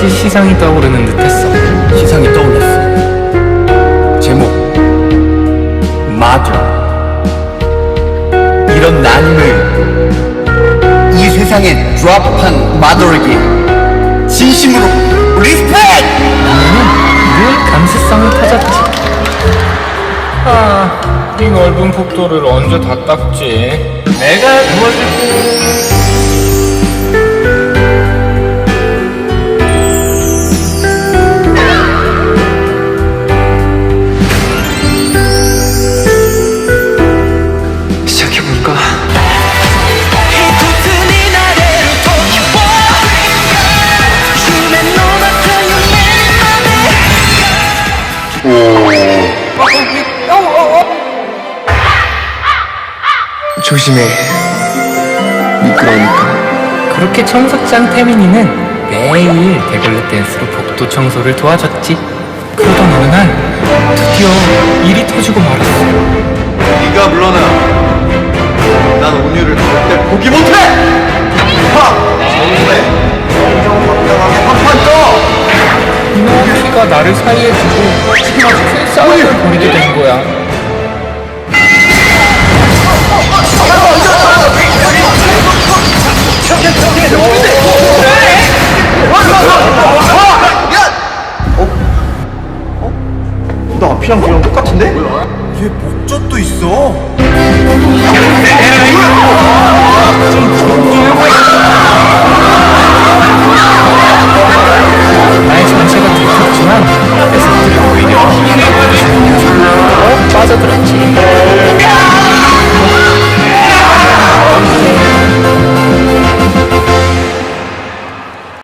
없이 시상이 떠오르는 듯했어. 시상이 떠올랐어. 제목 마저 이런 난임을 이 세상에 드랍한 마더에게 진심으로 리스펙! 늘 감수성이 터졌지. 아, 이 넓은 폭도를 언제 다 닦지? 내가 조심해. 미끄러우니까. 그렇게 청소장 태민이는 매일 대걸레 댄스로 복도 청소를 도와줬지. 그러던 어느 날 드디어 일이 터지고 말았어. 네가 물러나. 난 온유를 절대 포기 못해. 하! 정말 정정당당하게 한판 떠. 이노키가 나를 사이에 두고 큰 싸움을 벌이게 된 거야. 앞이랑 뒤랑 똑같은데? 뭐야? 뒤에 목젖도 뭐 있어. 에라이!